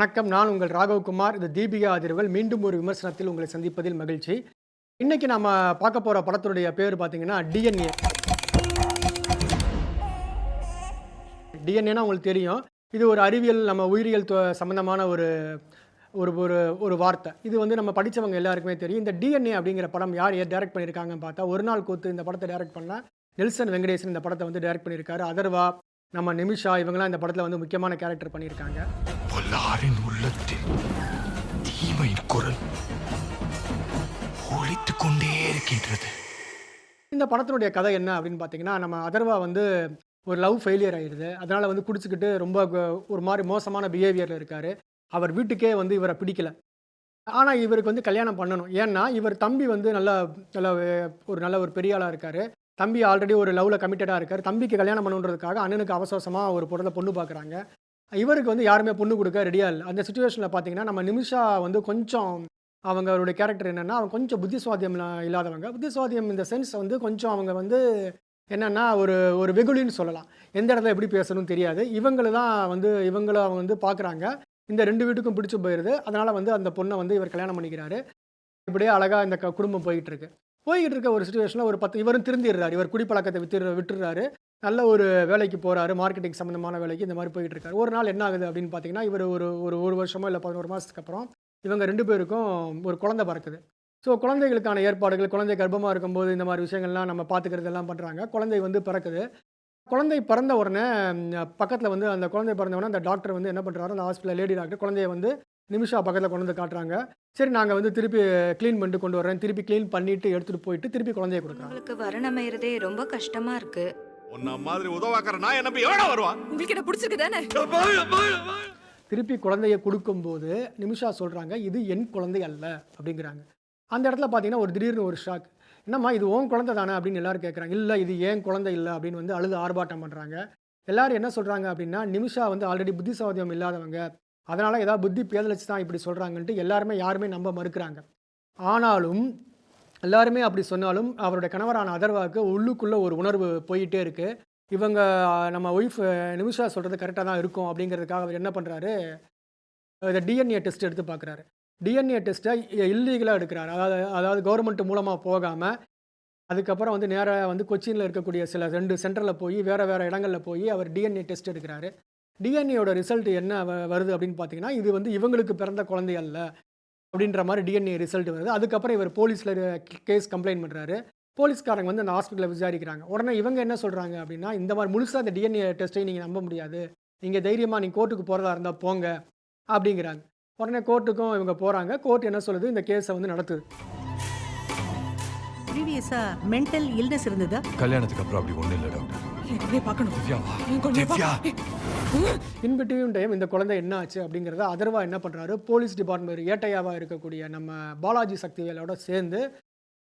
வணக்கம். நான் உங்கள் ராகவ்குமார். இந்த தீபிகா அதிர்வல். மீண்டும் ஒரு விமர்சனத்தில் உங்களை சந்திப்பதில் மகிழ்ச்சி. இன்னைக்கு நாம பார்க்க போற படத்துடைய பேர் பார்த்தீங்கன்னா டிஎன்ஏ டிஎன்ஏனா உங்களுக்கு தெரியும். இது ஒரு அறிவியல் நம்ம உயிரியல் துவ- சம்பந்தமான ஒரு ஒரு ஒரு ஒரு வார்த்தை. இது வந்து நம்ம படித்தவங்க எல்லாருக்குமே தெரியும். இந்த டிஎன்ஏ அப்படிங்கிற படம் யார் டைரக்ட் பண்ணியிருக்காங்கன்னு பார்த்தா ஒரு நாள் கூத்து இந்த படத்தை டைரக்ட் பண்ண நெல்சன் வெங்கடேசன் இந்த படத்தை வந்து டைரக்ட் பண்ணியிருக்காரு. அதர்வா நம்ம நிமிஷா இவங்கெல்லாம் இந்த படத்தில் வந்து முக்கியமான கேரக்டர் பண்ணியிருக்காங்க. பொல்லாரின் உள்ளத்தில் தீமையின் குரல் ஒழித்துக் கொண்டே இருக்கின்றது. இந்த படத்தினுடைய கதை என்ன அப்படின்னு பார்த்தீங்கன்னா நம்ம அதர்வா வந்து ஒரு லவ் ஃபெயிலியர் ஆயிடுது அதனால் வந்து குடிச்சிக்கிட்டு ரொம்ப ஒரு மாதிரி மோசமான பிஹேவியரில் இருக்கார். அவர் வீட்டுக்கே வந்து இவரை பிடிக்கல. ஆனால் இவருக்கு வந்து கல்யாணம் பண்ணணும். ஏன்னா இவர் தம்பி வந்து நல்ல நல்ல ஒரு நல்ல ஒரு பெரிய ஆளாக தம்பி ஆல்ரெடி ஒரு லவ்வில் கமிட்டடாக இருக்கார். தம்பிக்கு கல்யாணம் பண்ணுன்றதுக்காக அண்ணனுக்கு அவசரமாக ஒரு பொருளை பொண்ணு பார்க்குறாங்க இவருக்கு வந்து யாருமே பொண்ணு கொடுக்க ரெடியாக இல்லை. அந்த சுச்சுவேஷனில் பார்த்தீங்கன்னா நம்ம நிமிஷா வந்து கொஞ்சம் அவங்களோட கேரக்டர் என்னென்னா அவங்க கொஞ்சம் புத்திசுவாதியம் இல்லாதவங்க. புத்திசுவாதியம் இந்த சென்ஸ் வந்து கொஞ்சம் அவங்க வந்து என்னென்னா ஒரு ஒரு வெகுளின்னு சொல்லலாம். எந்த இடத்துல எப்படி பேசணும்னு தெரியாது. இவங்களை தான் வந்து இவங்கள அவங்க வந்து பார்க்குறாங்க இந்த ரெண்டு வீட்டுக்கும் பிடிச்சி போயிடுது அதனால் வந்து அந்த பொண்ணை வந்து இவர் கல்யாணம் பண்ணிக்கிறாரு. இப்படியே அழகாக இந்த குடும்பம் போயிட்டு இருக்கு. போய்கிட்டு இருக்க ஒரு சுச்சுவேஷனில் ஒரு பத்து இவரும் திருந்திடுறாரு. இவர் குடிப்பழக்கத்தை வித்து விட்டுறாரு. நல்ல ஒரு வேலைக்கு போகிறாரு மார்க்கெட்டிங் சம்மந்தமான வேலைக்கு இந்த மாதிரி போயிட்டு இருக்காரு. ஒரு நாள் என்ன ஆகுது அப்படின்னு பார்த்தீங்கன்னா இவர் ஒரு ஒரு ஒரு வருஷமோ இல்லை பதினோரு மாதத்துக்கு அப்புறம் இவங்க ரெண்டு பேருக்கும் ஒரு குழந்தை பிறக்குது. ஸோ குழந்தைகளுக்கான ஏற்பாடுகள் குழந்தை கர்ப்பமாக இருக்கும்போது இந்த மாதிரி விஷயங்கள்லாம் நம்ம பார்த்துக்கிறது எல்லாம் பண்ணுறாங்க குழந்தை வந்து பிறக்குது. குழந்தை பிறந்த உடனே பக்கத்தில் வந்து அந்த குழந்தை பிறந்த உடனே அந்த டாக்டர் வந்து என்ன பண்ணுறாரு அந்த ஹாஸ்பிட்டல் லேடி டாக்டர் குழந்தைய வந்து நிமிஷா பக்கத்தில் கொண்டு வந்து காட்டுறாங்க. சரி நாங்கள் வந்து திருப்பி க்ளீன் பண்ணிட்டு கொண்டு வரேன் திருப்பி க்ளீன் பண்ணிட்டு எடுத்துகிட்டு போயிட்டு திருப்பி குழந்தைய கொடுக்குறாங்க. உங்களுக்கு ரொம்ப கஷ்டமாக இருக்குது உன்ன மாதிரி உதவாக்கற நான் என்ன போய் எவனா வருவா உங்களுக்கு என்ன பிடிச்சிருக்கு தானே? திருப்பி குழந்தைய கொடுக்கும்போது நிமிஷா சொல்கிறாங்க இது என் குழந்தை அல்ல அப்படிங்கிறாங்க. அந்த இடத்துல பார்த்தீங்கன்னா ஒரு திடீர்னு ஒரு ஷாக் என்னம்மா இது உன் குழந்தை தானே? அப்படின்னு எல்லாரும் கேட்குறாங்க இல்லை இது ஏன் குழந்தை இல்லை அப்படின்னு வந்து அழுது ஆர்ப்பாட்டம் பண்ணுறாங்க எல்லாரும் என்ன சொல்கிறாங்க அப்படின்னா நிமிஷா வந்து ஆல்ரெடி புத்திசாவதியம் இல்லாதவங்க. அதனால் ஏதாவது புத்தி பேதலிச்சு தான் இப்படி சொல்கிறாங்கன்ட்டு எல்லாருமே யாருமே நம்ப மறுக்கிறாங்க. ஆனாலும் எல்லாருமே அப்படி சொன்னாலும் அவருடைய கணவரான அதர்வாவுக்கு உள்ளுக்குள்ளே ஒரு உணர்வு போயிட்டே இருக்குது இவங்க நம்ம ஒய்ஃப் நிமிஷா சொல்கிறது கரெக்டாக தான் இருக்கும் அப்படிங்கிறதுக்காக அவர் என்ன பண்ணுறாரு இதை டிஎன்ஏ டெஸ்ட் எடுத்து பார்க்குறாரு டிஎன்ஏ டெஸ்ட்டை இல்லீகலாக எடுக்கிறார். அதாவது அதாவது கவர்மெண்ட் மூலமாக போகாமல் அதுக்கப்புறம் வந்து நேராக வந்து கொச்சினில் இருக்கக்கூடிய சில ரெண்டு சென்டரில் போய் வேறு வேறு இடங்களில் போய் அவர் டிஎன்ஏ டெஸ்ட் எடுக்கிறாரு. டிஎன்ஏயோட ரிசல்ட் என்ன வருது அப்படின்னு பார்த்தீங்கன்னா இது வந்து இவங்களுக்கு பிறந்த குழந்தை அல்ல அப்படின்ற மாதிரி டிஎன்ஏ ரிசல்ட் வருது. அதுக்கப்புறம் இவர் போலீஸில் கேஸ் கம்ப்ளைண்ட் பண்ணுறாரு போலீஸ்காரங்க வந்து அந்த ஹாஸ்பிட்டலில் விசாரிக்கிறாங்க. உடனே இவங்க என்ன சொல்கிறாங்க அப்படின்னா இந்த மாதிரி முழுசாக அந்த டிஎன்ஏ டெஸ்ட்டை நீங்கள் நம்ப முடியாது. நீங்கள் தைரியமாக நீங்கள் கோர்ட்டுக்கு போகிறதா இருந்தால் போங்க அப்படிங்கிறாங்க. உடனே கோர்ட்டுக்கும் இவங்க போகிறாங்க கோர்ட் என்ன சொல்லுது? இந்த கேஸை வந்து நடத்துது. ப்ரீவியஸா மென்டல் இல்னஸ் இருந்ததா? கல்யாணத்துக்கு அப்புறம் அப்படி ஒண்ணு இல்ல டாக்டர் பார்க்கணும். திவ்யாவா இன் பிட்வீன் டைம் இந்த குழந்தை என்ன ஆச்சு அப்படிங்கிறத அதர்வா என்ன பண்ணுறாரு போலீஸ் டிபார்ட்மெண்ட் ஏட்டையாவாக இருக்கக்கூடிய நம்ம பாலாஜி சக்திவேலோட சேர்ந்து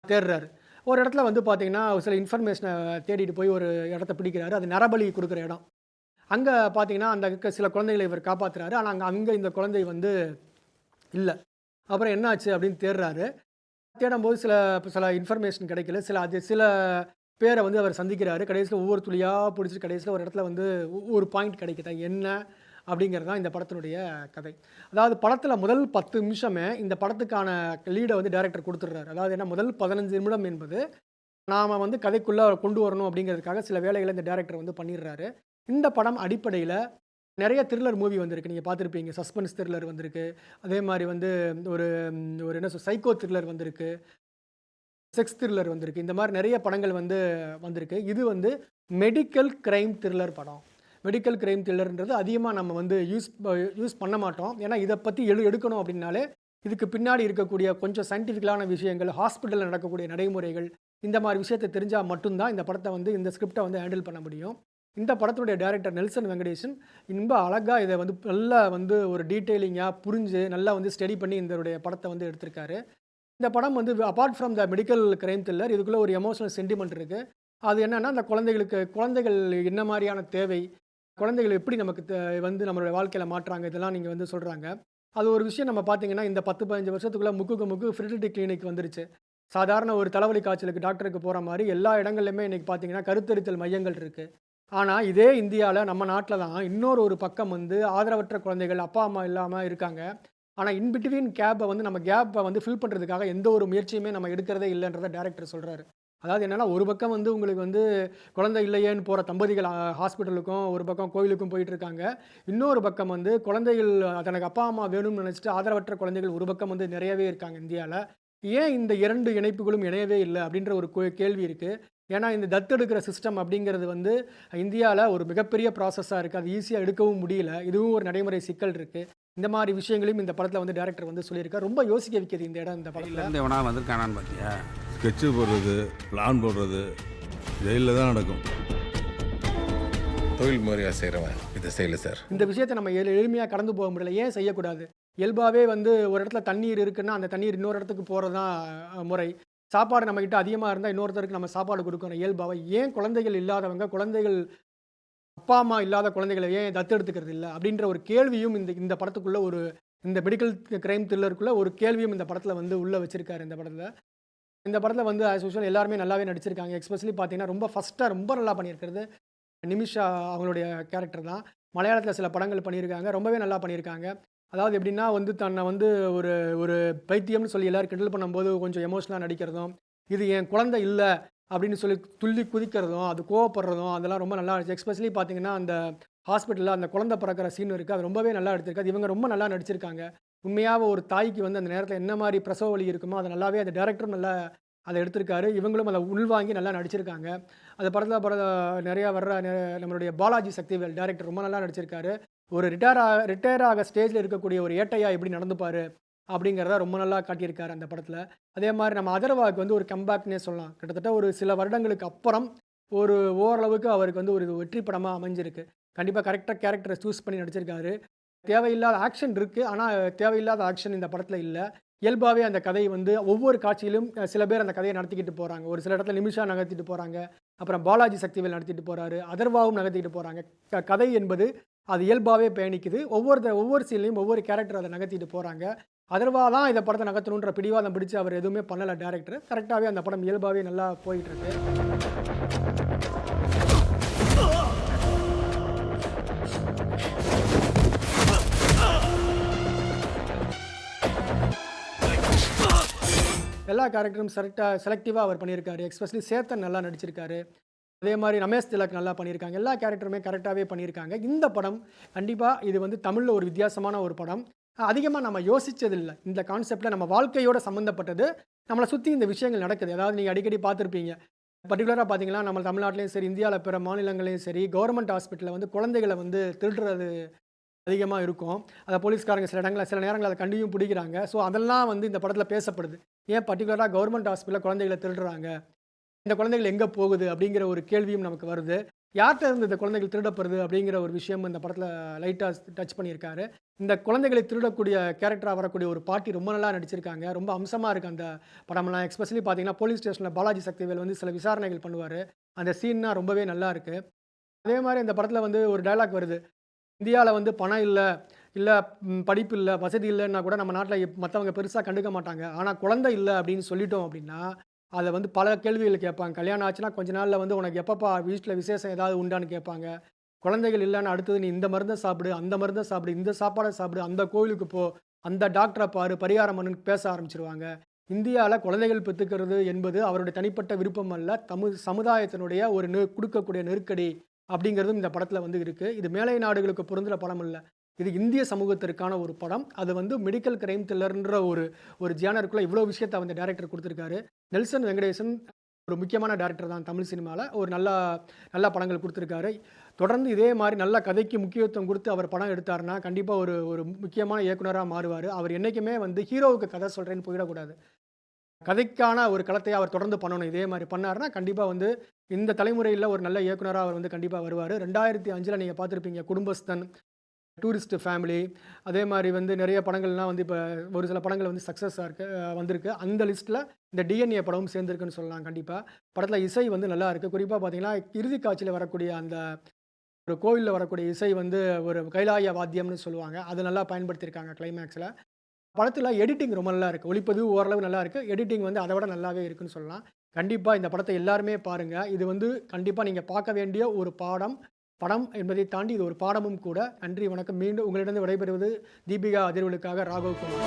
தேடுறாரு. ஒரு இடத்துல வந்து பார்த்தீங்கன்னா சில இன்ஃபர்மேஷனை தேடிட்டு போய் ஒரு இடத்த பிடிக்கிறாரு. அது நரபலி கொடுக்குற இடம். அங்கே பார்த்தீங்கன்னா அந்த சில குழந்தைகளை இவர் காப்பாற்றுறாரு ஆனால் அங்கே அங்கே இந்த குழந்தை வந்து இல்லை. அப்புறம் என்னாச்சு அப்படின்னு தேடுறாரு. தேடும்போது சில சில இன்ஃபர்மேஷன் கிடைக்கல. சில அது சில பேரை வந்து அவர் சந்திக்கிறாரு. கடைசியில் ஒவ்வொரு துளியாக பிடிச்சிட்டு கடைசியில் ஒரு இடத்துல வந்து ஒரு பாயிண்ட் கிடைக்குது என்ன அப்படிங்கிறது தான் இந்த படத்தினுடைய கதை. அதாவது படத்தில் முதல் பத்து நிமிஷமே இந்த படத்துக்கான லீடை வந்து டைரக்டர் கொடுத்துட்றாரு. அதாவது என்ன முதல் பதினஞ்சு நிமிடம் என்பது நாம் வந்து கதைக்குள்ளே கொண்டு வரணும் அப்படிங்கிறதுக்காக சில வேலைகளை இந்த டேரக்டர் வந்து பண்ணிடுறாரு. இந்த படம் அடிப்படையில் நிறைய த்ரில்லர் மூவி வந்திருக்கு. நீங்கள் பார்த்துருப்பீங்க. சஸ்பென்ஸ் த்ரில்லர் வந்திருக்கு. அதே மாதிரி வந்து ஒரு ஒரு என்ன சொல் சைக்கோ த்ரில்லர் வந்திருக்கு. செக்ஸ் த்ரில்லர் வந்திருக்கு. இந்த மாதிரி நிறைய படங்கள் வந்து வந்திருக்கு. இது வந்து மெடிக்கல் கிரைம் த்ரில்லர் படம். மெடிக்கல் கிரைம் த்ரில்லர்ன்றது அதிகமாக நம்ம வந்து யூஸ் யூஸ் பண்ண மாட்டோம். ஏன்னா இதை பற்றி எழு எடுக்கணும் அப்படின்னாலே இதுக்கு பின்னாடி இருக்கக்கூடிய கொஞ்சம் சயின்டிஃபிக்கலான விஷயங்கள் ஹாஸ்பிட்டலில் நடக்கக்கூடிய நடைமுறைகள் இந்த மாதிரி விஷயத்தை தெரிஞ்சால் மட்டும்தான் இந்த படத்தை வந்து இந்த ஸ்கிரிப்டை வந்து ஹேண்டில் பண்ண முடியும். இந்த படத்தினுடைய டைரக்டர் நெல்சன் வெங்கடேஷன் ரொம்ப அழகாக இதை வந்து நல்லா வந்து ஒரு டீட்டெயிலிங்காக புரிஞ்சு நல்லா வந்து ஸ்டடி பண்ணி இந்த படத்தை வந்து எடுத்திருக்காரு. இந்த படம் வந்து apart from the medical crime thriller இதுக்குள்ளே ஒரு எமோஷனல் சென்டிமெண்ட் இருக்குது அது என்னென்னா அந்த குழந்தைகளுக்கு குழந்தைகள் என்ன மாதிரியான தேவை குழந்தைகள் எப்படி நமக்கு வந்து நம்மளுடைய வாழ்க்கையில் மாற்றுறாங்க இதெல்லாம் நீங்கள் வந்து சொல்கிறாங்க அது ஒரு விஷயம் நம்ம பார்த்தீங்கன்னா இந்த பத்து பதினஞ்சு வருஷத்துக்குள்ளே முக்குக்கு முக்கு ஃபெர்டிலிட்டி கிளினிக் வந்துருச்சு. சாதாரண ஒரு தலைவலி காய்ச்சலுக்கு டாக்டருக்கு போகிற மாதிரி எல்லா இடங்கள்லையுமே இன்றைக்கி பார்த்தீங்கன்னா கருத்தரித்தல் மையங்கள் இருக்குது ஆனால் இதே இந்தியாவில் நம்ம நாட்டில் தான் இன்னொரு ஒரு பக்கம் வந்து ஆதரவற்ற குழந்தைகள் அப்பா அம்மா இல்லாமல் இருக்காங்க. ஆனால் இன்பிட்வீன் கேப்பை வந்து நம்ம கேப்பை வந்து ஃபில் பண்ணுறதுக்காக எந்த ஒரு முயற்சியுமே நம்ம எடுக்கிறதே இல்லைன்றத டேரக்டர் சொல்கிறாரு அதாவது என்னென்னா ஒரு பக்கம் வந்து உங்களுக்கு வந்து குழந்தை இல்லையேன்னு போகிற தம்பதிகள் ஹாஸ்பிட்டலுக்கும் ஒரு பக்கம் கோயிலுக்கும் போயிட்டுருக்காங்க. இன்னொரு பக்கம் வந்து குழந்தைகள் தனக்கு அப்பா அம்மா வேணும்னு நினச்சிட்டு ஆதரவற்ற குழந்தைகள் ஒரு பக்கம் வந்து நிறையவே இருக்காங்க இந்தியாவில் ஏன் இந்த இரண்டு இணைப்புகளும் இணையவே இல்லை அப்படின்ற ஒரு கோ- கேள்வி இருக்குது ஏன்னா இந்த தத்தெடுக்கிற சிஸ்டம் அப்படிங்கிறது வந்து இந்தியாவில் ஒரு மிகப்பெரிய ப்ராசஸாக இருக்குது அது ஈஸியாக எடுக்கவும் முடியல. இதுவும் ஒரு நடைமுறை சிக்கல் இருக்குது இந்த மாதிரி விஷயங்களையும் இந்த படத்தில் வந்து டேரக்டர் வந்து சொல்லியிருக்காரு. ரொம்ப யோசிக்க வைக்கிது இந்த இடம் இந்த படத்தில். இருந்து எவனா வந்திருக்கானான்னு பார்த்தியா ஸ்கெட்சு போடுறது பிளான் போடுறது ஜெயிலில் தான் நடக்கும். தொழில் முறையாக செய்கிறவன் இதை செய்யல சார். இந்த விஷயத்தை நம்ம எளி எளிமையாக கடந்து போக முடியல. ஏன் செய்யக்கூடாது? இயல்பாகவே வந்து ஒரு இடத்துல தண்ணீர் இருக்குன்னா அந்த தண்ணீர் இன்னொரு இடத்துக்கு போகிறது தான் முறை. சாப்பாடு நம்மக்கிட்ட அதிகமாக இருந்தால் இன்னொருத்தருக்கு நம்ம சாப்பாடு கொடுக்கணும். இயல்பாக ஏன் குழந்தைகள் இல்லாதவங்க குழந்தைகள் அப்பா அம்மா இல்லாத குழந்தைகளை ஏன் தத்தெடுத்துக்கிறது இல்லை? அப்படின்ற ஒரு கேள்வியும் இந்த இந்த படத்துக்குள்ளே ஒரு இந்த மெடிக்கல் கிரைம் த்ரில்லருக்குள்ளே ஒரு கேள்வியும் இந்த படத்தில் வந்து உள்ளே வச்சிருக்காரு இந்த படத்தில். இந்த படத்தில் வந்து ஆஸ் யூஸ்வல் எல்லாருமே நல்லாவே நடிச்சிருக்காங்க. எக்ஸ்பெஷலி பார்த்தீங்கன்னா ரொம்ப ஃபஸ்ட்டாக ரொம்ப நல்லா பண்ணியிருக்கிறது நிமிஷா அவங்களுடைய கேரக்டர் தான். மலையாளத்தில் சில படங்கள் பண்ணியிருக்காங்க. ரொம்பவே நல்லா பண்ணியிருக்காங்க. அதாவது எப்படின்னா வந்து தன்னை வந்து ஒரு ஒரு பைத்தியம்னு சொல்லி எல்லோரும் கிண்டல் பண்ணும்போது கொஞ்சம் எமோஷனலாக நடிக்கிறதும் இது என் குழந்தை இல்லை அப்படின்னு சொல்லி துள்ளி குதிக்கிறதும் அது கோவப்படுறதும் அதெல்லாம் ரொம்ப நல்லா இருந்துச்சு. எக்ஸ்பெஷலி பார்த்தீங்கன்னா அந்த ஹாஸ்பிட்டலில் அந்த குழந்தை பிறக்கிற சீன் இருக்குது அது ரொம்பவே நல்லா எடுத்திருக்காது இவங்க ரொம்ப நல்லா நடிச்சிருக்காங்க. உண்மையாக ஒரு தாய்க்கு வந்து அந்த நேரத்தில் என்ன மாதிரி பிரசவ வலி இருக்குமோ அதை நல்லாவே அந்த டேரக்டரும் நல்லா அதை எடுத்திருக்காரு. இவங்களும் அதை உள்வாங்கி நல்லா நடிச்சிருக்காங்க. அந்த படத்தில் பட நிறையா வர்ற நம்மளுடைய பாலாஜி சக்திவேல் டேரக்டர் ரொம்ப நல்லா நடிச்சிருக்காரு. ஒரு ரிட்டையர் ஆக ரிட்டையர் ஆக ஸ்டேஜில் இருக்கக்கூடிய ஒரு ஏட்டையா எப்படி நடந்துப்பார் அப்படிங்கிறத ரொம்ப நல்லா காட்டியிருக்காரு அந்த படத்தில். அதே மாதிரி நம்ம அதர்வாவுக்கு வந்து ஒரு கம்பேக்னே சொல்லலாம். கிட்டத்தட்ட ஒரு சில வருடங்களுக்கு அப்புறம் ஒரு ஓரளவுக்கு அவருக்கு வந்து ஒரு வெற்றி படமாக அமைஞ்சிருக்கு. கண்டிப்பாக கரெக்டாக கேரக்டரை சூஸ் பண்ணி நடிச்சிருக்காரு. தேவையில்லாத ஆக்ஷன் இருக்குது ஆனால் தேவையில்லாத ஆக்ஷன் இந்த படத்தில் இல்லை. இயல்பாகவே அந்த கதை வந்து ஒவ்வொரு காட்சியிலும் சில பேர் அந்த கதையை நடத்திக்கிட்டு போகிறாங்க ஒரு சில இடத்துல நிமிஷா நகர்த்திட்டு போகிறாங்க அப்புறம் பாலாஜி சக்திவேல் நடத்திட்டு போகிறாரு அதர்வாவும் நகர்த்திக்கிட்டு போகிறாங்க க கதை என்பது அது இயல்பாகவே பயணிக்குது. ஒவ்வொரு ஒவ்வொரு சீன்லையும் ஒவ்வொரு கேரக்டர் அதை நகர்த்திட்டு போகிறாங்க அதர்வா தான் இந்த படத்தை நகர்த்தணுன்ற பிடிவாதம் பிடிச்சி அவர் எதுவுமே பண்ணலை டேரக்டர் கரெக்டாகவே அந்த படம் இயல்பாகவே நல்லா போயிட்டு இருக்கு எல்லா கேரக்டரும் செலக்டாக செலக்டிவாக அவர் பண்ணியிருக்காரு. எக்ஸ்பெஷலி சேத்தன் நல்லா நடிச்சிருக்காரு. அதே மாதிரி ரமேஷ் திலக் நல்லா பண்ணியிருக்காங்க. எல்லா கேரக்டருமே கரெக்டாகவே பண்ணியிருக்காங்க. இந்த படம் கண்டிப்பாக இது வந்து தமிழில் ஒரு வித்தியாசமான ஒரு படம். அதிகமாக நம்ம யோசித்ததில்லை இந்த கான்செப்டில் நம்ம வாழ்க்கையோட சம்மந்தப்பட்டது நம்மளை சுற்றி இந்த விஷயங்கள் நடக்குது. அதாவது நீங்கள் அடிக்கடி பார்த்துருப்பீங்க. பர்டிகுலராக பார்த்தீங்கன்னா நம்ம தமிழ்நாட்டிலையும் சரி இந்தியாவில் பிற மாநிலங்களையும் சரி கவர்மெண்ட் ஹாஸ்பிட்டலில் வந்து குழந்தைகளை வந்து திருடுறது அதிகமாக இருக்கும். அதை போலீஸ்காரங்க சில இடங்களில் சில நேரங்களில் அதை கண்டியும் பிடிக்கிறாங்க. ஸோ அதெல்லாம் வந்து இந்த படத்தில் பேசப்படுது. ஏன் பர்டிகுலராக கவர்மெண்ட் ஹாஸ்பிட்டலில் குழந்தைகளை திருடுறாங்க? இந்த குழந்தைகள் எங்கே போகுது அப்படிங்கிற ஒரு கேள்வியும் நமக்கு வருது. யார்கிட்ட இருந்து இந்த குழந்தைகள் திருடப்படுது அப்படிங்கிற ஒரு விஷயம் இந்த படத்தில் லைட்டாக டச் பண்ணியிருக்காரு. இந்த குழந்தைகளை திருடக்கூடிய கேரக்டராக வரக்கூடிய ஒரு பாட்டி ரொம்ப நல்லா நடிச்சிருக்காங்க. ரொம்ப அம்சமாக இருக்குது அந்த படம்லாம். எஸ்பெஷலி பார்த்தீங்கன்னா போலீஸ் ஸ்டேஷனில் பாலாஜி சக்திவேல் வந்து சில விசாரணைகள் பண்ணுவார். அந்த சீன்னா ரொம்பவே நல்லா இருக்குது அதே மாதிரி இந்த படத்தில் வந்து ஒரு டயலாக் வருது. இந்தியாவில் வந்து பணம் இல்லை இல்லை படிப்பு இல்லை வசதி இல்லைன்னா கூட நம்ம நாட்டில் மற்றவங்க பெருசாக கண்டுக்க மாட்டாங்க. ஆனால் குழந்தை இல்லை அப்படின்னு சொல்லிட்டோம் அப்படின்னா அதை வந்து பல கேள்விகள் கேட்பாங்க. கல்யாணம் ஆச்சுன்னா கொஞ்ச நாளில் வந்து உனக்கு எப்பப்பா வீட்டில் விசேஷம் ஏதாவது உண்டான்னு கேட்பாங்க. குழந்தைகள் இல்லைன்னு அடுத்தது நீ இந்த மருந்தை சாப்பிடு அந்த மருந்தை சாப்பிடு இந்த சாப்பாடை சாப்பிடு அந்த கோவிலுக்கு போ அந்த டாக்டரை பாரு பரிகாரம் பண்ணுன்னு பேச ஆரம்பிச்சிருவாங்க. இந்தியாவில் குழந்தைகள் பெற்றுக்கிறது என்பது அவருடைய தனிப்பட்ட விருப்பம் அல்ல. தமிழ் சமுதாயத்தினுடைய ஒரு நெ கொடுக்கக்கூடிய நெருக்கடி அப்படிங்கிறதும் இந்த படத்தில் வந்து இருக்குது இது மேலை நாடுகளுக்கு பொருந்துகிற படம் இல்லை இது இந்திய சமூகத்திற்கான ஒரு படம். அது வந்து மெடிக்கல் கிரைம் த்ரில்லர்ன்ற ஒரு ஒரு ஜேனருக்குள்ளே இவ்வளோ விஷயத்தை வந்து டேரக்டர் கொடுத்துருக்காரு. நெல்சன் வெங்கடேசன் ஒரு முக்கியமான டேரக்டர் தான் தமிழ் சினிமாவில் ஒரு நல்ல நல்ல படங்கள் கொடுத்துருக்காரு. தொடர்ந்து இதே மாதிரி நல்ல கதைக்கு முக்கியத்துவம் கொடுத்து அவர் படம் எடுத்தாருன்னா கண்டிப்பாக ஒரு ஒரு முக்கியமான இயக்குனராக மாறுவார். அவர் என்றைக்குமே வந்து ஹீரோவுக்கு கதை சொல்கிறேன்னு போயிடக்கூடாது. கதைக்கான ஒரு களத்தை அவர் தொடர்ந்து பண்ணணும். இதே மாதிரி பண்ணார்னா கண்டிப்பாக வந்து இந்த தலைமுறையில் ஒரு நல்ல இயக்குனராக அவர் வந்து கண்டிப்பாக வருவார். ரெண்டாயிரத்தி அஞ்சில் நீங்கள் பார்த்துருப்பீங்க குடும்பஸ்தன் டூரிஸ்ட்டு ஃபேமிலி அதே மாதிரி வந்து நிறைய படங்கள்லாம் வந்து இப்போ ஒரு சில படங்கள் வந்து சக்ஸஸாக இருக்கு வந்திருக்கு. அந்த லிஸ்ட்டில் இந்த டிஎன்ஏ படமும் சேர்ந்துருக்குன்னு சொல்லலாம் கண்டிப்பாக படத்தில் இசை வந்து நல்லா இருக்குது குறிப்பாக பார்த்தீங்கன்னா இறுதி காட்சியில் வரக்கூடிய அந்த ஒரு கோவிலில் வரக்கூடிய இசை வந்து ஒரு கைலாய வாத்தியம்னு சொல்லுவாங்க. அது நல்லா பயன்படுத்தியிருக்காங்க கிளைமேக்ஸில் படத்தில் எடிட்டிங் ரொம்ப நல்லா இருக்குது ஒளிப்பதிவு ஓரளவு நல்லா இருக்குது எடிட்டிங் வந்து அதை விட நல்லாவே இருக்குன்னு சொல்லலாம். கண்டிப்பாக இந்த படத்தை எல்லாருமே பாருங்கள் இது வந்து கண்டிப்பாக நீங்கள் பார்க்க வேண்டிய ஒரு பாடம். படம் என்பதை தாண்டி இது ஒரு பாடமும் கூட. நன்றி வணக்கம். மீண்டும் உங்களிடம் விடைபெறுவது தீபிகா அதிர்வுகளுக்காக ராகவ் குமார்.